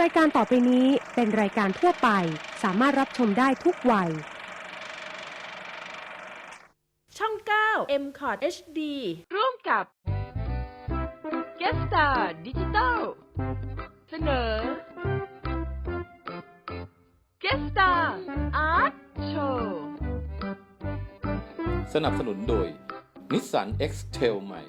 รายการต่อไปนี้เป็นรายการทั่วไป สามารถรับชมได้ทุกวัย ช่อง 9 m c o t HD ร่วมกับ g u e s t a r Digital เสนอ g u e s t a r Art Show สนับสนุนโดยนิสสัน X-Trail ใหม่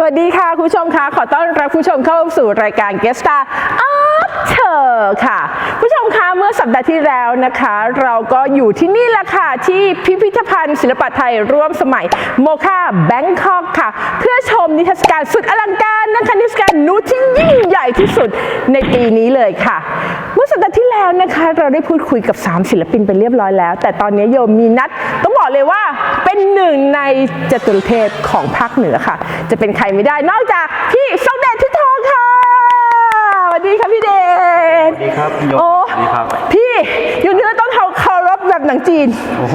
สวัสดีค่ะ คุณผู้ชมคะขอต้อนรับคุณผู้ชมเข้าสู่รายการ g u e s t a r Art t o u r ค่ะ ผู้ชมคะเมื่อสัปดาห์ที่แล้วนะคะ เราก็อยู่ที่นี่แหละค่ะ ที่พิพิธภัณฑ์ ศิลปะไทยร่วมสมัยโมคาแบงคอกค่ะ เพื่อชมนิทรรศการสุดอลังการนะคะนิทรรศการนูดที่ยิ่งใหญ่ที่สุดในปีนี้เลยค่ะ เมื่อสัปดาห์ที่แล้วนะคะ เราได้พูดคุยกับ 3 ศิลปินไปเรียบร้อยแล้ว แต่ตอนนี้โยมมีนัดต้องบอกเลยว่า เป็นหนึ่งในจตุรเทพของภาคเหนือค่ะ จะเป็นใครไม่ได้นอกจากพี่ทรงเดชทิศทองค่ะสวัสดีค่ะพี่เดชสวัสดีครับพี่ยศโอ้สวัสดีครับ พี่อยู่นี่เราต้องเขาเคารพแบบหนังจีนโอ้โห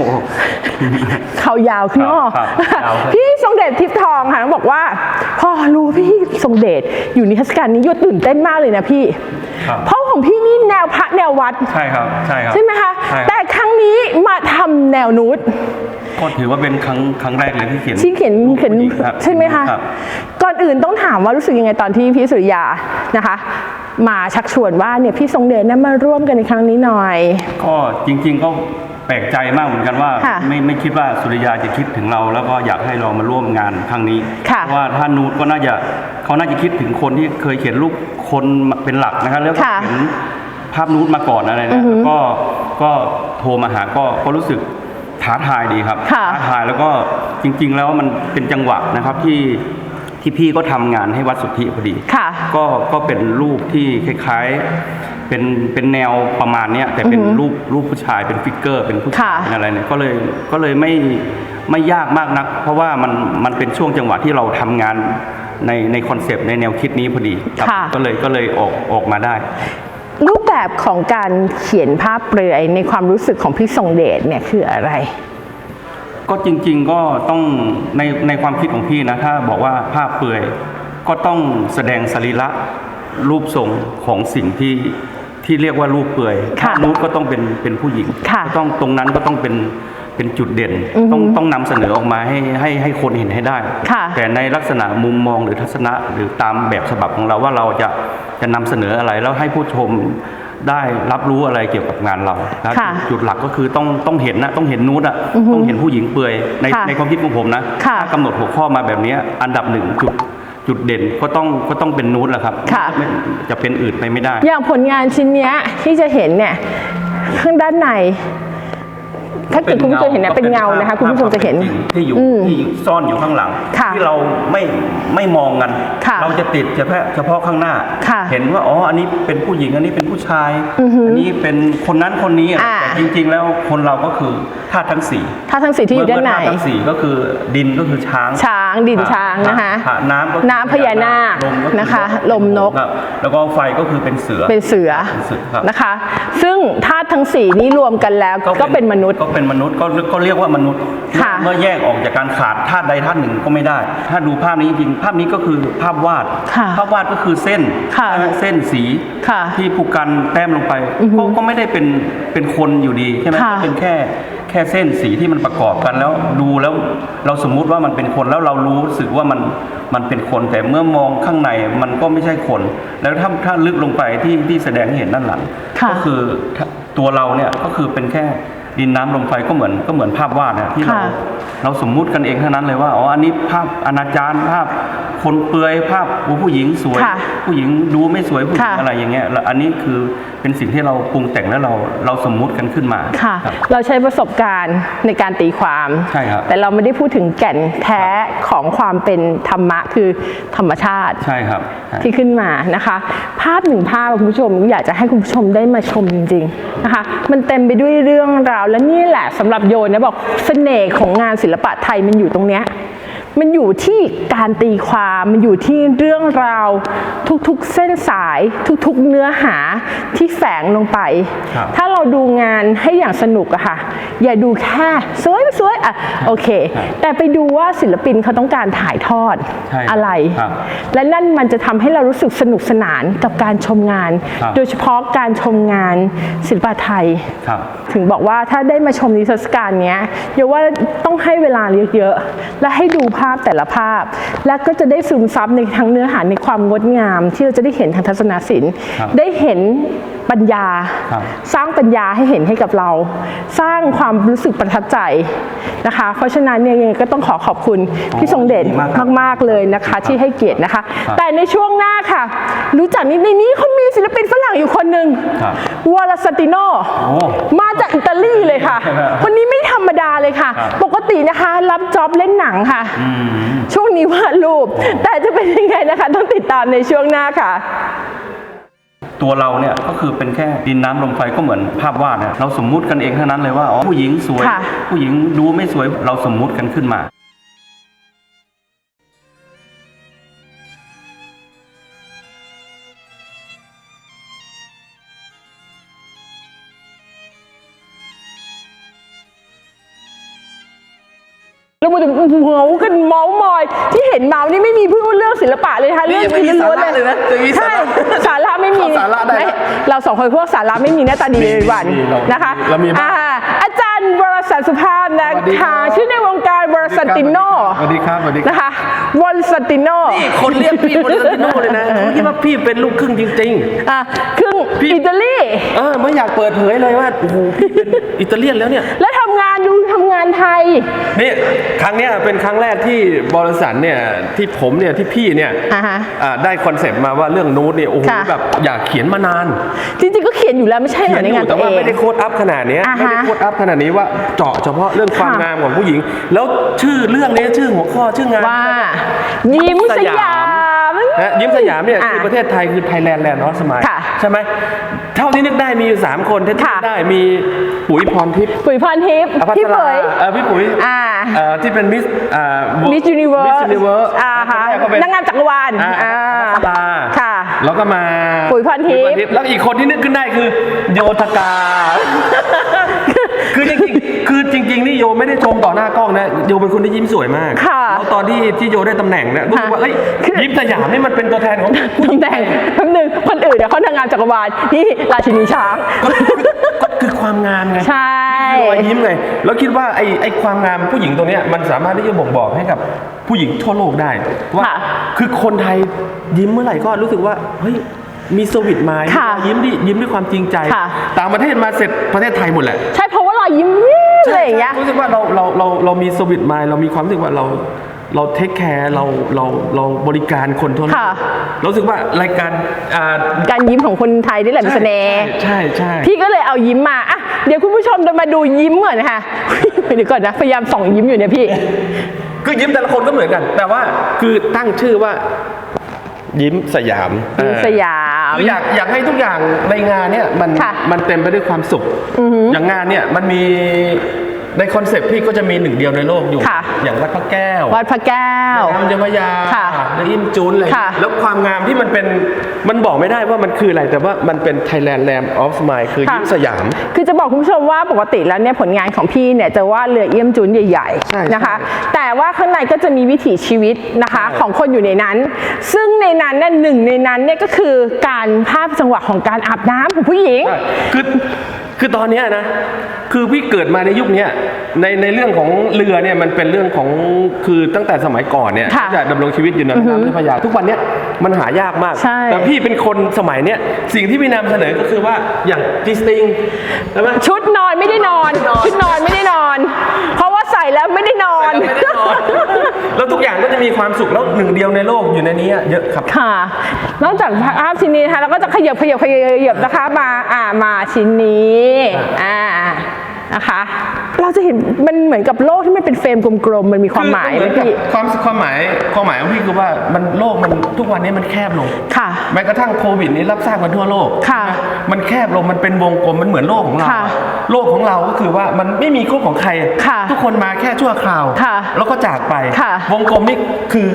เขายาวขึ้นเนอะครับยาวขึ้นพี่ทรงเดชทิพย์ทองค่ะต้องบอกว่าพอรู้พี่ทรงเดชอยู่นิทรรศการนี้ยศตื่นเต้นมากเลยนะพี่ ครับ เพราะของพี่นี่แนวพระแนววัด ใช่ครับ ใช่ครับ ใช่ไหมคะ ใช่ครับ แต่ครั้งนี้มาทำแนวนูด ก็ถือว่าเป็นครั้งครั้งแรกเลยที่เขียนที่เขียนรูปเขียนผู้ญิงรับใช่ไหมคะรับก่อนอื่นต้องถามว่ารู้สึกยังไงตอนที่พี่สุริยานะคะ มาชักชวนว่าเนี่ยพี่ทรงเดชนะมาร่วมกันในครั้งนี้หน่อย ก็จริง ๆก็แปลกใจมากเหมือนกันว่าค่ะไม่ไม่คิดว่าสุริยาจะคิดถึงเรา แล้วก็อยากให้เรามาร่วมงานครั้งนี้ค่ะเพราะว่าถ้านูดก็น่าจะเขาน่าจะคิดถึงคนที่เคยเขียนรูปคนเป็นหลักนะครับแล้วก็ค่ะเขียนภาพนูดมาก่อนอะไรนะแล้วก็ก็โทรมาหาก็ก็รู้สึก ท้าทายดีครับค่ะท้าทายแล้วก็จริง ๆ แล้วมันเป็นจังหวะนะครับที่ที่พี่ก็ทำงานให้วัดสุทธิพอดี ค่ะ ก็ก็เป็นรูปที่คล้ายๆ เป็นเป็นแนวประมาณเนี้ยแต่เป็นรูปรูปผู้ชายเป็นฟิกเกอร์ เป็นผู้ชายค่ะเป็นอะไรเนี่ยก็เลยก็เลยไม่ไม่ยากมากนัก เพราะว่ามันมันเป็นช่วงจังหวะที่เราทำงานในในคอนเซปต์ในแนวคิดนี้พอดีครับค่ะ ก็เลยก็เลยออกออกมาได้ รูปแบบของการเขียนภาพเปลือยในความรู้สึกของพี่ทรงเดชเนี่ยคืออะไร ก็จริงๆก็ต้องในในความคิดของพี่นะถ้าบอกว่าภาพเปลือยก็ต้องแสดงสรีระรูปทรงของสิ่งที่ที่เรียกว่ารูปเปลือยค่ะถ้านูดก็ต้องเป็นเป็นผู้หญิงค่ะก็ต้องตรงนั้นก็ต้องเป็น เป็นจุดเด่นอือฮึต้องต้องนำเสนอออกมาให้ให้ให้คนเห็นให้ได้ ค่ะ แต่ในลักษณะมุมมองหรือทัศนะหรือตามแบบฉบับของเราว่าเราจะจะนำเสนออะไรแล้วให้ผู้ชมได้รับรู้อะไรเกี่ยวกับงานเรานะค่ะจุดหลักก็คือต้องต้องเห็นนะต้องเห็นนูดอะอือฮึต้องเห็นผู้หญิงเปลือยในค่ะในความคิดของผมนะค่ะถ้ากำหนดหัวข้อมาแบบนี้อันดับหนึ่งจุดจุดเด่นก็ต้องก็ต้องเป็นนูดแหละครับค่ะ ไม่จะเป็นอื่นไปไม่ได้ อย่างผลงานชิ้นเนี้ยที่จะเห็นเนี่ยข้างด้านใน ถ้าเกิดคุณผู้ชมเห็นเนี่ยเป็นเงานะคะ คุณผู้ชมจะเห็นที่อยู่อืมที่ซ่อนอยู่ข้างหลังค่ะที่เราไม่ไม่มองกันค่ะเราจะติดเฉพาะเฉพาะข้างหน้าค่ะเห็นว่าอ๋ออันนี้เป็นผู้หญิงอันนี้เป็นผู้ชายอือหืออันนี้เป็นคนนั้นคนนี้อ่าแต่จริง ๆ แล้วคนเราก็คือธาตุทั้งสี่ถ้าทั้งสีที่อยู่ด้านในเมื่ธตุทั้งสี่ก็คือดินก็คือช้าง ช้างดินช้างนะคะอ่น้ำก็คือน้ำพญานาคลมก็อนะคะ ลมนกครับแล้วก็ไฟก็คือเป็นเสือเป็นเสือเป็นเสือครับนะคะ ซึ่งธาตุทั้งสี่นี้รวมกันแล้วก็เป็นมนุษย์ก็เป็นมนุษย์ก็ก็เรียกว่ามนุษย์ ค่ะเมื่อแยกออกจากการขาดธาตุใดธาตุหนึ่งก็ไม่ได้ ถ้าดูภาพนี้จริงๆภาพนี้ก็คือภาพวาด ค่ะภาพวาดก็คือเส้นค่ะใช่ไหมเส้นสีค่ะที่ผูกกันแต้มลงไปอือฮึก็ก็ไม่ได้เป็นเป็นคนอยู่ดีใช่ไหมค่ะ ก็เป็นแค่แค่เส้นสีที่มันประกอบกันแล้วดูแล้วเราสมมุติว่ามันเป็นคนแล้วเรารู้สึกว่ามันมันเป็นคนแต่เมื่อมองข้างในมันก็ไม่ใช่คน แล้วถ้าถ้าลึกลงไปที่ที่แสดงให้เห็นด้านหลัง ค่ะ ก็คือถ้าตัวเราเนี่ยก็คือเป็นแค่ ดินน้ำลมไฟก็เหมือนก็เหมือนภาพวาดนะที่เราค่ะ เราสมมุติกันเองเท่านั้นเลยว่าอ๋ออันนี้ภาพอนาจารภาพคนเปลือยภาพผู้หญิงสวย ค่ะผู้หญิงดูไม่สวยผู้หญิงค่ะ อะไรอย่างเงี้ยแล้วอันนี้คือเป็นสิ่งที่เราปรุงแต่งแล้วเราเราสมมุติกันขึ้นมาค่ะ รับ เราใช้ประสบการณ์ในการตีความ ใช่ครับแต่เราไม่ได้พูดถึงแก่นแท้ของความเป็นธรรมะคือธรรมชาติ ใช่ครับใช่ ที่ขึ้นมานะคะ ภาพหนึ่งภาพคุณผู้ชมอยากจะให้คุณผู้ชมได้มาชมจริงๆนะคะ มันเต็มไปด้วยเรื่องราวและนี่แหละสำหรับโยนนะบอกเสน่ห์ของงานศิลปะไทยมันอยู่ตรงเนี้ยมันอยู่ที่การตีความ มันอยู่ที่เรื่องราวทุกๆเส้น สายทุกๆเนื้อหาที่แฝงลงไปครับถ้าเราดูงานให้อย่างสนุกอะค่ะ อย่าดูแค่สวยสวยอะโอเค แต่ไปดูว่าศิลปินเขาต้องการถ่ายทอดใช่อะไรครับและนั่นมันจะทำให้เรารู้สึกสนุกสนานกับการชมงานครับโดยเฉพาะการชมงานศิลปะไทยครับถึงบอกว่าถ้าได้มาชมนิทรรศการเนี้ยเดี๋ยวว่าต้องให้เวลาเยอะๆ และให้ดูภาพแต่ละภาพ แล้วก็จะได้ซึมซับในทั้งเนื้อหาในความงดงามที่เราจะได้เห็นทางทัศนศิลป์ ครับได้เห็นปัญญา ครับสร้างปัญญาให้เห็นให้กับเรา สร้างความรู้สึกประทับใจนะคะ เพราะฉะนั้นเนี่ยยังไงก็ต้องขอขอบคุณพี่ทรงเดชดีมากครับ มากๆเลยนะคะ ที่ให้เกียรตินะคะ ครับแต่ในช่วงหน้าค่ะ รู้จักนิดในนี้เขามีศิลปินฝรั่งอยู่คนหนึ่งครับวอลสติโนโอ้มาจากอิตาลีเลยค่ะ ครับคนนี้ไม่ธรรมดาเลยค่ะ ครับ ปกตินะคะ รับจ็อบเล่นหนังค่ะ อืม ช่วง นี้วาดรูป แต่จะเป็นยังไงนะคะ ต้องติดตามในช่วงหน้าค่ะ ตัวเราเนี่ยก็คือเป็นแค่ดินน้ำลมไฟก็เหมือนภาพวาดเนี่ยเราสมมุติกันเองเท่านั้นเลยว่าอ๋อผู้หญิงสวย ค่ะ ผู้หญิงดูไม่สวยเราสมมุติกันขึ้นมา แล้วมันจะเมากันเมาส์มอย ที่เห็นเมาส์นี่ไม่มีพูดเรื่องศิลปะเลยนะคะนี่เรื่องยังไม่มีล้วนๆสาระเลยนะยังมีสาใช่ระสาระไม่มีเอาสาระได้นะม่เราสองคนพวกสาระไม่มีหน้าตาดีเลยวันมีเรานะคะเรามีบ้าง อ่อาจารย์บรสันสุภาพนะสวัสดีครัคะบ ชื่อในวงการบรสันติโนสวัสดีครับสวัสดีครับ นะคะวอลสติโนนี่คนเรียกพี่บนเซนติโน่เลยนะเขาคิดว่าพี่เป็นลูกครึ่งจริง อะครึ่งพี่ อิตาลี ๆ เออไม่อยากเปิดเผยเลยว่าโอ้โหพี่เป็นอิตาเลียนแล้วเนี่ยานไทย นี่ครั้งเนี้ยเป็นครั้งแรกที่บริษัทเนี่ยที่ผมเนี่ยที่พี่เนี่ยอ่าฮะ อ่าได้คอนเซปต์มาว่าเรื่องนูดเนี่ยโอ้โหค่ะ แบบอยากเขียนมานานจริงๆก็เขียนอยู่แล้วไม่ใช่เหรเขีอยนในองานยู่ตัแต่วเอว่างไม่ได้โค้ดอัพขนาดเนี้ยอ่าฮะไม่ได้โค้ดอัพขนาดนี้ว่าเจาะเฉพาะเรื่องความค่ะ งามของผู้หญิง แล้วชื่อเรื่องนี้ชื่อหัวข้อชื่องาน ว่า ยิ้มสยาม นะยิ้มสยามเนี่ยอะคือประเทศไทยคือไทยแลนด์แลนด์นอสมัยค่ะใช่ไหมเท่าที่นึกได้มีอยู่3คนที่นึค่ะกได้มีปุ๋ยพรทิพย์ปุ๋ยพรทิพย์อภัพี่สราเผยเออพี่ปุ๋ยอ่าเอ่อที่เป็นมิสอ่ามิสยูนิเวิร์มิสสยูนิเวิร์สอ่าฮะก็เป็นนางงามจักรวาลอ่าอ่าอภัสราค่ะแล้วก็มาปุ๋ยพรทิพย์ย์แล้วอีกคนที่นึกขึ้นได้คือโยธกา คือจริงๆคือจริง ๆ นี่โยไม่ได้ชมต่อหน้ากล้องนะโยเป็นคนที่ยิ้มสวยมากค่ะแล้วตอนที่ที่โยได้ตำแหน่งเนี่ยรู้สึกว่าค่ะเอ้ยคือยิ้มสยามนี่มันเป็นตัวแทนของผู้หญิงตำแหน่งแป๊บนึงคนอื่นเนี่ยเขานางงามจักรวาลนี่ราชินีช้าง ก็ก็คือความงามไงใช่คือรอยยิ้มไงแล้วคิดว่าไอ้ไอ้ความงามผู้หญิงตรงเนี้ยมันสามารถที่จะบ่งบอกให้กับผู้หญิงทั่วโลกได้ว่าค่ะ คือคนไทยยิ้มเมื่อไหร่ก็รู้สึกว่าเฮ้ย มีสวิตไมล์ค่ะยิ้มดิยิ้มด้วยความจริงใจ ค่ะ ต่างประเทศมาเสร็จประเทศไทยหมดแหละใช่เพราะว่ารอยยิ้มอะไรอย่างเงี้ย รู้สึกว่าเราเราเราเรามีสวิตไมล์เรามีความรู้สึกว่าเราเราเทคแคร์เราเราเราบริการคนทั่วโลกค่ะ เรารู้สึกว่ารายการอ่า การยิ้มของคนไทยนี่แหละมีเสน่ห์ใช่ใช่ พี่ก็เลยเอายิ้มมาอะเดี๋ยวคุณผู้ชมจะมาดูยิ้มก่อนนะคะ เดี๋ยวก่อนนะ พยายามส่องยิ้มอยู่เนี่ยพี่ คือยิ้มแต่ละคนก็เหมือนกัน แต่ว่าคือตั้งชื่อว่า ยิ้มสยามยิ้มสยามคืออยากอยากให้ทุกอย่างในงานเนี่ยมันค่ะมันเต็มไปด้วยความสุข อย่างงานเนี่ยมันมี ในคอนเซปต์พี่ก็จะมีหนึ่งเดียวในโลกอยู่ ค่ะอย่างวัดพระแก้ววัดพระแก้วน้ำเจ้าพระยาค่ะและอิมจูนอะไรค่ะแล้วความงามที่มันเป็นมันบอกไม่ได้ว่ามันคืออะไรแต่ว่ามันเป็น Thailand Lamb of Smile คือค่ะ ยิ้มสยาม คือจะบอกคุณผู้ชมว่าปกติแล้วเนี่ยผลงานของพี่เนี่ยจะวาดเรือเอี่ยมจุนใหญ่ใช่ๆนะคะ ใช่แต่ว่าข้างในก็จะมีวิถีชีวิตนะคะใช่ของคนอยู่ในนั้น ซึ่งในนั้นเนี่ยหนึ่งในนั้นเนี่ยก็คือการภาพจังหวะของการอาบน้ำของผู้หญิง ใช่คือ คือตอนเนี้ยนะ คือพี่เกิดมาในยุคเนี้ยในในเรื่องของเรือเนี่ยมันเป็นเรื่องของคือตั้งแต่สมัยก่อนเนี่ยค่ะที่จะดำรงชีวิตอยู่ในแม่น้ำเจ้าพระยาทุกวันเนี้ยมันหายากมากใช่แต่พี่เป็นคนสมัยเนี้ยสิ่งที่พี่นำเสนอก็คือว่าอย่างจีสติงใช่ไหมชุดนอนไม่ได้นอน ชุดนอนไม่ได้นอน เพราะว่าใส่แล้วไม่ได้นอนไม่ได้นอนแล้วทุกอย่างก็จะมีความสุขแล้วหนึ่งเดียวในโลกอยู่ในนี้เยอะครับ ค่ะ นอกจากภาพชิ้นนี้นะคะเราก็จะขยับขยับขยับขยับนะคะมาอ่ามาชิ้นนี้อ่า นะคะ เราจะเห็นมันเหมือนกับโลกที่มันเป็นเฟรมกลมๆมันมีความหมายไหมพี่ความความหมายความหมายของพี่คือว่ามันโลกมันทุกวันนี้มันแคบลงค่ะแม้กระทั่งโควิดนี้รับทราบกันทั่วโลกค่ะใช่ไหมมันแคบลงมันเป็นวงกลมมันเหมือนโลกของเราค่ะอะโลกของเราก็คือว่ามันไม่มีกฎของใครค่ะทุกคนมาแค่ชั่วคราวค่ะแล้วก็จากไปค่ะวงกลมนี่คือ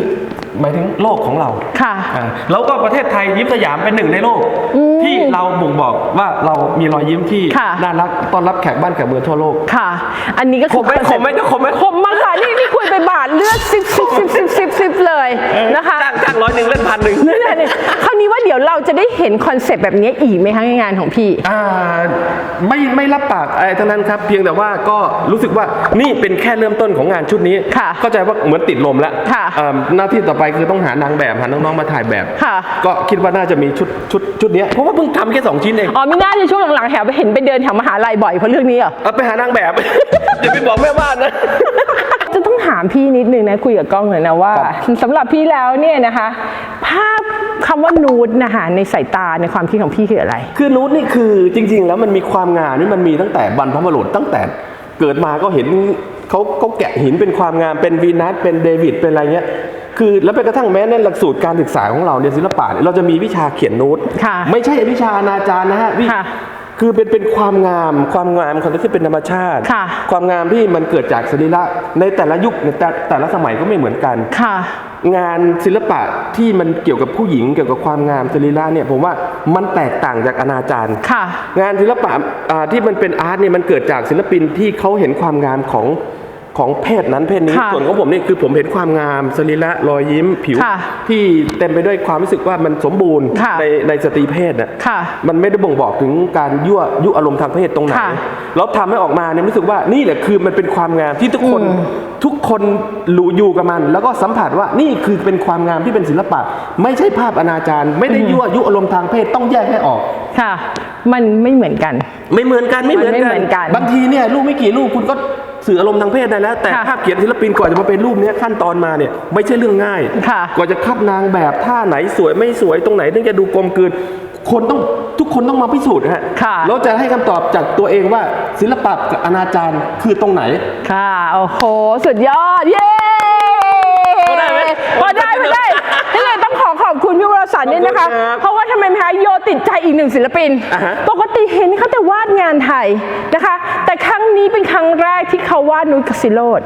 หมายถึงโลกของเราค่ะอ่าแล้วก็ประเทศไทยยิ้มสยามเป็นหนึ่งในโลกที่เราบ่งบอกว่าเรามีรอยยิ้มที่ค่ะ น่ารักต้อนรับแขกบ้านแขกเมืองทั่วโลก ค่ะ อันนี้ก็คือขมไหมขมไหมขมไหมขมมาก ค่ะนี่นี่คุยไปบาทเลือดซิบซิบซิบซิบซิบซิบเลยนะคะจ้างจ้างร้อยหนึ่งเล่นพันหนึ่งนั่นแหละเนี่ยคราวนี้ว่าเดี๋ยวเราจะได้เห็นคอนเซปต์แบบนี้อีกไหมคะในงานของพี่ อ่าไม่ไม่รับปากอะไรทั้งนั้นครับเพียงแต่ว่าก็รู้สึกว่านี่เป็นแค่เริ่มต้นของงานชุดนี้ ค่ะเข้าใจว่าเหมือนติดลมแล้วค่ะอ่าหน้าที่ต่อไปคือต้องหานางแบบหาน้องๆมาถ่ายแบบ ค่ะ ก็คิดว่าน่าจะมีชุดชุดชุดเนี้ยเพราะว่าเพิ่งทำแค่สองชิ้นเองอ๋อไม่น่าจะช่วงหลังๆแถวไปเห็นไปเดินแถวมหาลัยบ่อยเพราะเรื่องนี้เหรอ เอาไปหานางแบบ อย่าไปบอกแม่บ้านนะ จะต้องถามพี่นิดนึงนะคุยกับกล้องหน่อยนะว่าครับสำหรับพี่แล้วเนี่ยนะคะ ภาพคำว่านูดนะคะในสายตาในความคิดของพี่คืออะไร คือนูตนี่คือจริง ๆ แล้วมันมีความงามนี่มันมีตั้งแต่บรรพบุรุษตั้งแต่เกิดมาก็เห็นเขาเขาแกะหินเป็นความงามเป็นวีนัสเป็นเดวิดเป็นอะไรเงี้ยคือแล้วไปกระทั่งแม้ในหลักสูตรการศึกษาของเราเนี่ยศิลปะเนี่ยเราจะมีวิชาเขียนนูตค่ะไม่ใช่วิชาอนาจารนะฮะวิ ค่ะคือเป็นเป็นความงามความงามของที่เป็นธรรมชาติ ค่ะความงามที่มันเกิดจากสรีระในแต่ละยุคในแต่แต่ละสมัยก็ไม่เหมือนกัน ค่ะ งานศิลปะที่มันเกี่ยวกับผู้หญิงเกี่ยวกับความงามสรีระเนี่ยผมว่ามันแตกต่างจากอนาจารค่ะ งานศิลปะอ่าที่มันเป็นอาร์ตเนี่ยมันเกิดจากศิลปินที่เขาเห็นความงามของ ของเพศนั้นเพศนี้ ค่ะส่วนของผมเนี่ยคือผมเห็นความงามสรีระรอยยิ้มผิว ค่ะที่เต็มไปด้วยความรู้สึกว่ามันสมบูรณ์ค่ะ ในในสตรีเพศน่ะ ค่ะ มันไม่ได้บ่งบอกถึงการยั่วยุอารมณ์ทางเพศตรงไหนค่ะแล้วทำให้ออกมาเนี่ยรู้สึกว่านี่แหละคือมันเป็นความงามที่ทุกคนทุกคนรู้อยู่กับมัน แล้วก็สัมผัสว่านี่คือเป็นความงามที่เป็นศิลปะ ไม่ใช่ภาพอนาจารไม่ได้ยั่วยุอารมณ์ทางเพศต้องแยกให้ออก ค่ะ มันไม่เหมือนกัน ไม่เหมือนกันไม่เหมือนมันไม่กัเหมือนกันบางทีเนี่ยรูปไม่กี่รูปคุณก็ สื่ออารมณ์ทางเพศได้แล้ว แต่ค่ะภาพเขียนศิลปินก่อนจะมาเป็นรูปเนี้ยขั้นตอนมาเนี่ยไม่ใช่เรื่องง่ายค่ะกว่าจะคัดนางแบบท่าไหนสวยไม่สวยตรงไหนถึงจะดูกลมกลืนคนต้องทุกคนต้องมาพิสูจน์นะฮะค่ะแล้วจะให้คำตอบจากตัวเองว่าศิลปะกับอนาจารคือตรงไหน ค่ะ โอ้โห สุดยอด เย้พอได้ไหมพอได้พอได้นี่เลยต้องขอขอบ คุณพี่วรสันต์ด้วยนะคะ ขอบคุณครับเพราะว่าทำไมไหมคะโยติดใจอีกหนึ่งศิลปิน อ่าฮะ ปกติเห็นเขาแต่วาดงานไทยนะคะ แต่ครั้งนี้เป็นครั้งแรกที่เขาวาดนุชกสิโรด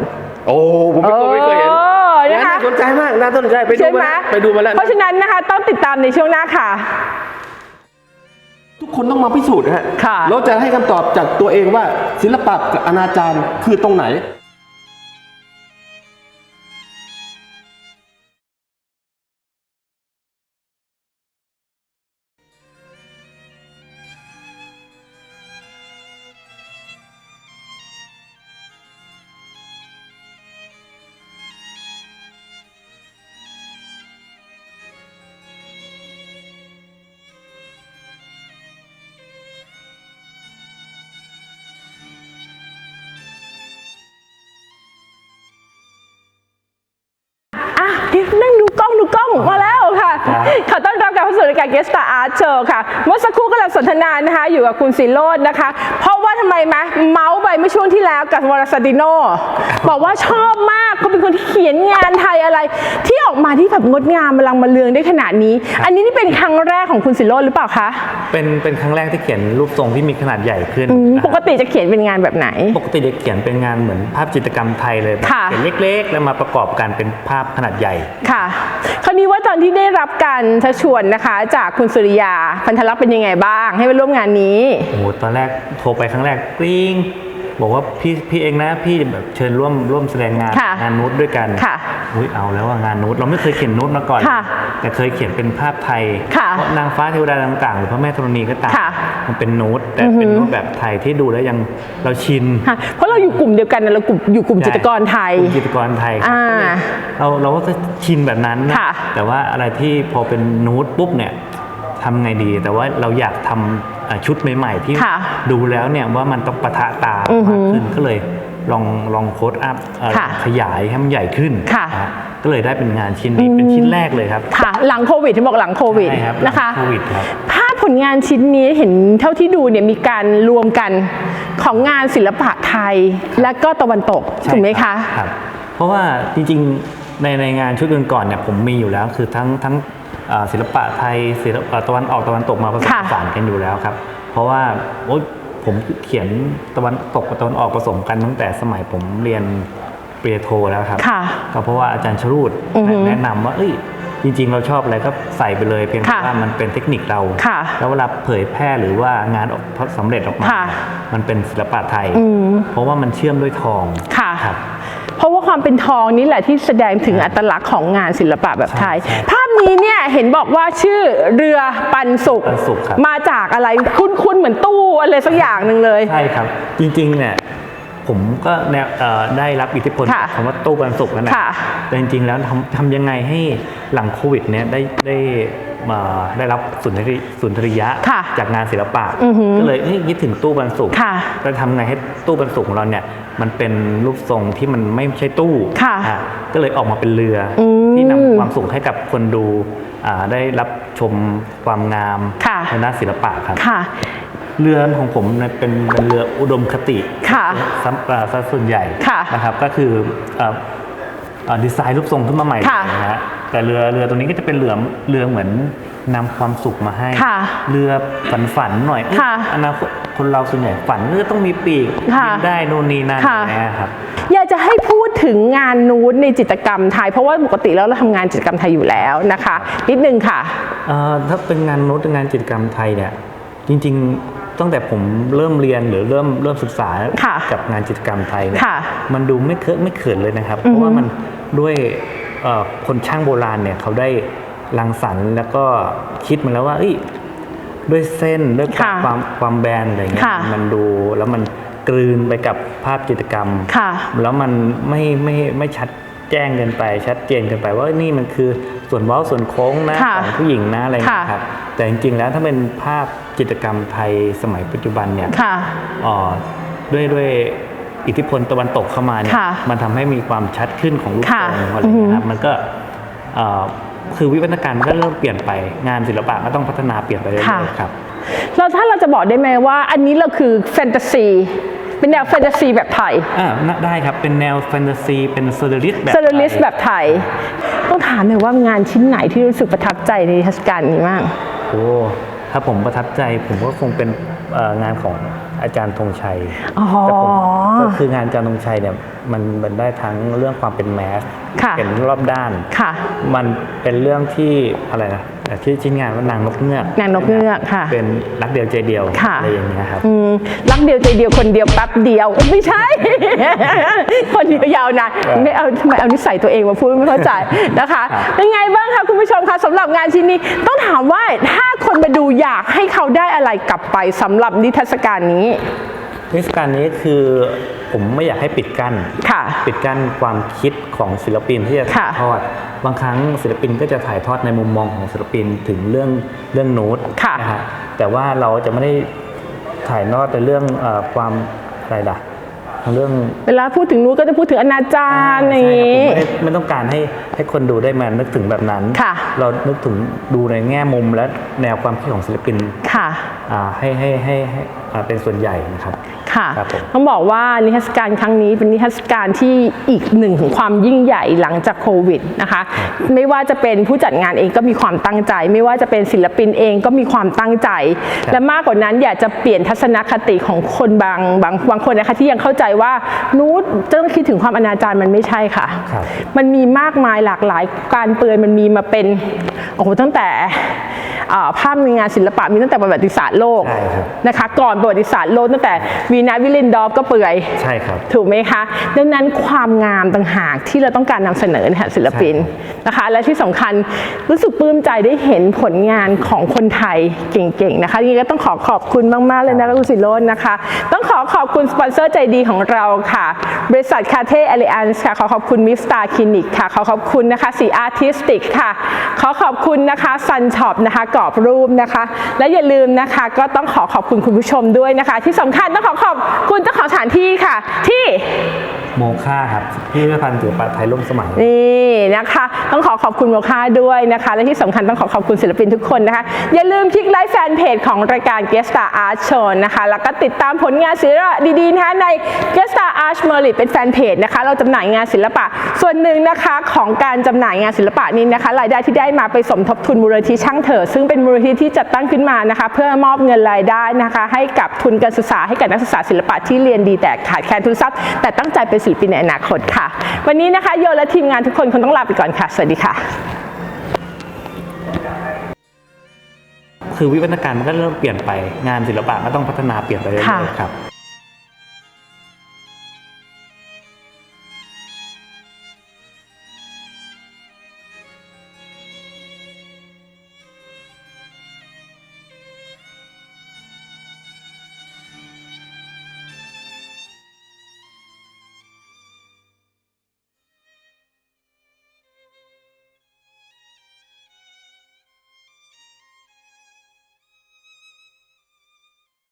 โอ้ผมไม่เคยไม่เคยเห็นเออนะคะ น่าสนใจมากน่าสนใจไปดูใช่มาไหมแล้วไปดูมาแล้ว เพราะฉะนั้นนะคะต้องติดตามในช่วงหน้าค่ะ ทุกคนต้องมาพิสูจน์นะฮะค่ะ แล้วจะให้คำตอบจากตัวเองว่าศิลปะกับอนาจารคือตรงไหน นั่งดูกล้องดูกล้องมาแล้วค่ะขอต้อนรับกลับเข้าสู่รายการ Guest Star Art Show ค่ะ เมื่อสักครู่กำลังสนทนานะคะ อยู่กับคุณศิโรจน์นะคะ เพราะว่าทำไมมะเมาส์ไปเมื่อช่วงที่แล้วกับวรสติโนบอกว่าชอบมากเขาเป็น คนที่เขียนงานไทยอะไร ที่ออกมาที่แบบงดงามมาลังมาเลืองได้ขนาดนี้ อันนี้นี่เป็นครั้งแรกของคุณศิโรจน์หรือเปล่าคะ เป็นเป็นครั้งแรกที่เขียนรูปทรงที่มีขนาดใหญ่ขึ้นอืมนะปกติจะเขียนเป็นงานแบบไหน ปกติจะเขียนเป็นงานเหมือนภาพจิตรกรรมไทยเลยแบบค่ะ เขียนเล็กๆ แล้วมาประกอบกันเป็นภาพขนาดใหญ่ ค่ะคราวนี้ว่าตอนที่ได้รับการชักชวนนะคะ จากคุณสุริยาพันธลักษณ์เป็นยังไงบ้าง ให้มาร่วมงานนี้ โอ้โหตอนแรกโทรไปครั้งแรกกริ้ง บอกว่าพี่พี่เองนะพี่แบบเชิญร่วมร่วมแสดงงานค่ะงานนูตด้วยกันค่ะอุ้ยเอาแล้วว่างานนูตเราไม่เคยเขียนนูตมาก่อน ค่ะแต่เคยเขียนเป็นภาพไทยค่ะเพราะนางฟ้าเทวดาต่างๆหรือพระแม่ธรณีก็ต่างค่ะมันเป็นนูตแต่เป็นนูตแบบไทยที่ดูแล้วยังเราชิน ค่ะเพราะเราอยู่กลุ่มเดียวกันนะเรากลุ่มอยู่กลุ่มจิตรกรไทย กลุ่มจิตรกรไทยครับอ่าก็เลยเราเราก็จะชินแบบนั้นนะค่ะแต่ว่าอะไรที่พอเป็นนูตปุ๊บเนี่ย ทำไงดี แต่ว่าเราอยากทำเอ่อชุดใหม่ๆ ที่ค่ะดูแล้วเนี่ยว่ามันต้องปะทะตาอือหืมาอกขึ้นก็เลยลองลองโค้ดอัพเอ่อค่ะขยายให้มันใหญ่ขึ้นค่ะนฮก็เลยได้เป็นงานชิ้นนี้เป็นชิ้นแรกเลยครับค่ะหลังโควิดที่บอกหลังโควิดใช่ครับนะคะหลังโควิดครับภาพผลงานชิ้นนี้เห็นเท่าที่ดูเนี่ยมีการรวมกันของงานศิลปะไทย และก็ตะวันตกใช่ถูกไหมรัคะบครับเพราะว่าจริงๆในในงานชุดก่อนๆเนี่ยผมมีอยู่แล้วคือทั้งทั้ง อ่าศิลปะไทยศิลปะตะวันออกตะวันตกมาผสมค่ะผสานกันอยู่แล้วครับ เพราะว่าโอ๊ยผมเขียนตะวันตกกับตะวันออกผสมกันตั้งแต่สมัยผมเรียนปริญญาโทแล้วครับ ค่ะ ก็เพราะว่าอาจารย์ชรูดอือฮึแนะนำว่า เอ้ย จริง ๆ เราชอบอะไรก็ใส่ไปเลยเพียงแต่ค่ะว่ามันเป็นเทคนิคเรา ค่ะแล้วเวลาเผยแพร่หรือว่างานออกสำเร็จออกมา ค่ะ มันเป็นศิลปะไทย อืม เพราะว่ามันเชื่อมด้วยทองค่ะ ครับเพราะว่า ความเป็นทองนี่แหละที่แสดงถึงอัตลักษณ์ของงานศิลปะแบบไทยใช่ใช่ภาพนี้เนี่ยเห็นบอกว่าชื่อเรือปันสุขปันสุขครับ มาจากอะไรคุ้นๆเหมือนตู้อะไรสักอย่างหนึ่งเลย ใช่ครับ จริงๆเนี่ยผมก็แนวเอ่อได้รับอิทธิพลค่ะจากคำว่าตู้ปันสุกนั่นแหละค่ะแต่จริงๆแล้วทำทำยังไงให้หลังโควิดเนี่ยได้ได้มาได้รับสุนทรีสุนทรียะค่ะจากงานศิลปะ อือหือก็เลยเฮ้ยคิดถึงตู้ปันสุกค่ะ แล้วทำไงให้ตู้ปันสุกของเราเนี่ย มันเป็นรูปทรงที่มันไม่ใช่ตู้ค่ะอะก็เลยออกมาเป็นเรืออมที่นำความสุขให้กับคนดูอ่าได้รับชมความงามค่ะในด้านศิลปะครับ ค่ะ เรือของผมเนี่ยเป็นเป็นเรืออุดมคติค่ะซะอ่าซะส่วนใหญ่ค่ะนะครับก็คือเอ่อเอ่อ ดีไซน์รูปทรงขึ้นมาใหม่ค่ะนะฮะแต่เรือเรือตัวนี้ก็จะเป็นเรือเรือเหมือนนำความสุขมาให้ ค่ะเรือฝันฝันๆหน่อยเอ้ยค่ะอนาคตคนเราส่วนใหญ่ฝันเออต้องมีปีกค่ะบินได้นู่นนี่นั่นค่ะ อย่างเงี้ยครับ อยากจะให้พูดถึงงานนู้นในจิตรกรรมไทย เพราะว่าปกติแล้วเราทำงานจิตรกรรมไทยอยู่แล้วนะคะ นิดนึงค่ะ เอ่อถ้าเป็นงานโน้ตงานจิตรกรรมไทยเนี่ยจริงๆ ตั้งแต่ผมเริ่มเรียนหรือเริ่มเริ่มศึกษาค่ะกับงานจิตรกรรมไทยเนี่ยค่ะมันดูไม่เคอะไม่เขินเลยนะครับอือฮึเพราะว่ามันด้วยเอ่อคนช่างโบราณเนี่ยเขาได้รังสรรค์แล้วก็คิดมาแล้วว่าเอ้ยด้วยเส้นด้วยความค่ะความความแบนอะไรเงี้ยค่ะ มันดูแล้วมันกลืนไปกับภาพจิตรกรรม ค่ะ แล้วมันไม่ไม่ไม่ชัด แจ้งเกินไปชัดเจนเกินไปว่านี่มันคือส่วนเว้าส่วนโค้งนะค่ะของผู้หญิงนะอะไรอย่างเงี้ยค่ะ ครับแต่จริงๆแล้วถ้าเป็นภาพจิตรกรรมไทยสมัยปัจจุบันเนี่ย ค่ะอ่อด้วยด้วยอิทธิพลตะวันตกเข้ามาเนี่ยค่ะมันทำให้มีความชัดขึ้นของรูปค่ะทรงอะไรอย่างเงี้ยครับอือฮึมันก็เอ่อคือวิวัฒนาการมันก็เริ่มเปลี่ยนไปงานศิลปะก็ต้องพัฒนาเปลี่ยนไปเรื่อยๆครับ แล้วถ้าเราจะบอกได้ไหมว่า อันนี้เราคือแฟนตาซี เป็นแนวแฟนตาซีแบบไทยอ่าน่าได้ครับ เป็นแนวแฟนตาซี เป็นเซอร์เรลิสแบบเซอร์ลิสไทยแบบไทย ต้องถามหน่อยว่างานชิ้นไหนที่รู้สึกประทับใจในนิทรรศการนี้มากโอ้ถ้าผมประทับใจผมก็คงเป็นเอ่องานของอาจารย์ธงชัยอ๋อแต่ผมก็คืองานอาจารย์ธงชัยเนี่ยมันมันได้ทั้งเรื่องความเป็นแมสค่ะเป็นรอบด้านค่ะ มันเป็นเรื่องที่อะไรนะที่ชิ้นงานว่านางนกเงือกนางนกเงือกค่ะ เป็นรักเดียวใจเดียวค่ะอะไรอย่างเงี้ยครับอืมรักเดียวใจเดียวคนเดียวแป๊บเดียวไม่ใช่ คนเดียวยาวนานไม่เอาทำไมเอานิสัยตัวเองมาพูดไม่เข้าใจนะคะครับเป็นไงบ้างคะคุณผู้ชมคะสำหรับงานชิ้นนี้ต้องถามว่าถ้าคนมาดูอยากให้เขาได้อะไรกลับไปสำหรับนิทรรศการนี้ เทศกาลนี้คือผมไม่อยากให้ปิดกั้นค่ะปิดกั้นความคิดของศิลปินที่จะถ่ายค่ะทอด บางครั้งศิลปินก็จะถ่ายทอดในมุมมองของศิลปินถึงเรื่องเรื่องโน้ตค่ะนะฮะแต่ว่าเราจะไม่ได้ถ่ายทอดในเรื่องเออความอะไรล่ะทางเรื่องเวลาพูดถึงนู้นก็จะพูดถึงอนาจารอะไรอย่างใช่นี้ครับผมไม่ได้ไม่ต้องการให้ให้คนดูได้มานึกถึงแบบนั้น ค่ะ เรานึกถึงดูในแง่มุมและแนวความคิดของศิลปินค่ะ อ่าให้ให้ให้ให้อ่าเป็นส่วนใหญ่นะครับ ค่ะ ครับผม ต้องบอกว่านิทรรศการครั้งนี้เป็นนิทรรศการที่อีกหนึ่งของความยิ่งใหญ่หลังจากโควิดนะคะ ไม่ว่าจะเป็นผู้จัดงานเองก็มีความตั้งใจ ไม่ว่าจะเป็นศิลปินเองก็มีความตั้งใจ และมากกว่านั้นอยากจะเปลี่ยนทัศนคติของคนบางบางบางคนนะคะที่ยังเข้าใจว่านูตจะต้องคิดถึงความอนาจารมันไม่ใช่ค่ะ ครับ มันมีมากมายหลากหลายการเปลือยมันมีมาเป็นโอ้โหตั้งแต่อ่าภาพในงานศิลปะมีตั้งแต่ประวัติศาสตร์โลกใช่ครับนะคะก่อนประวัติศาสตร์โลกตั้งแต่วีนาวิลินดอฟก็เปื่อยใช่ครับถูกไหมคะ ดังนั้นความงามต่างหากที่เราต้องการนำเสนอนะคะศิลปินนะคะ และที่สำคัญรู้สึกปลื้มใจได้เห็นผลงานของคนไทยเก่งๆนะคะนี่ก็ต้องขอขอบคุณมากๆเลยนะคะคุณสิโรจน์นะคะ ต้องขอขอบคุณสปอนเซอร์ใจดีของเราค่ะ บริษัทคาเทเอลิอันส์ค่ะขอขอบคุณมิสตาคลินิกค่ะขอขอบคุณนะคะสีอาร์ติสติกค่ะ ขอขอบคุณนะคะซันช็อปนะคะกรอบรูปนะคะ และอย่าลืมนะคะ ก็ต้องขอขอบคุณคุณผู้ชมด้วยนะคะ ที่สำคัญต้องขอขอบอบคุณเจ้าของสถานที่ค่ะ ที่ โมค่าครับพิพิธภัณฑ์ศิลปะไทยร่วมสมัย นี่นะคะ ต้องขอขอบคุณโมค่าด้วยนะคะ และที่สำคัญต้องขอขอบคุณศิลปินทุกคนนะคะ อย่าลืมคลิกไลค์แฟนเพจของรายการ g u e s t a Art Show นะคะ แล้วก็ติดตามผลงานศิลปะดีๆนะคะใน g u e s t a Art m e r i t เป็นแฟนเพจนะคะ เราจำหน่ายงานศิลปะ ส่วนหนึ่งนะคะของการจำหน่ายงานศิลปะนี้นะคะรายได้ที่ได้มาไปสมทบทุนมูลนิธิช่างเถอะซึ่งเป็นมูลนิธิที่จัดตั้งขึ้นมานะคะ เพื่อมอบเงินรายได้นะคะ ให้กับทุนการศึกษาให้กับนักศึกษาศิลปะที่เรียนดีแต่ขาดแคลนทุนทรัพย์แต่ตั้งใจเป็นศิลปินในอนาคตค่ะ วันนี้นะคะโยและทีมงานทุกคนคงต้องลาไปก่อนค่ะ สวัสดีค่ะ คือวิวัฒนาการมันก็เริ่มเปลี่ยนไปงานศิลปะก็ต้องพัฒนาเปลี่ยนไปเรื่อยค่ะๆครับ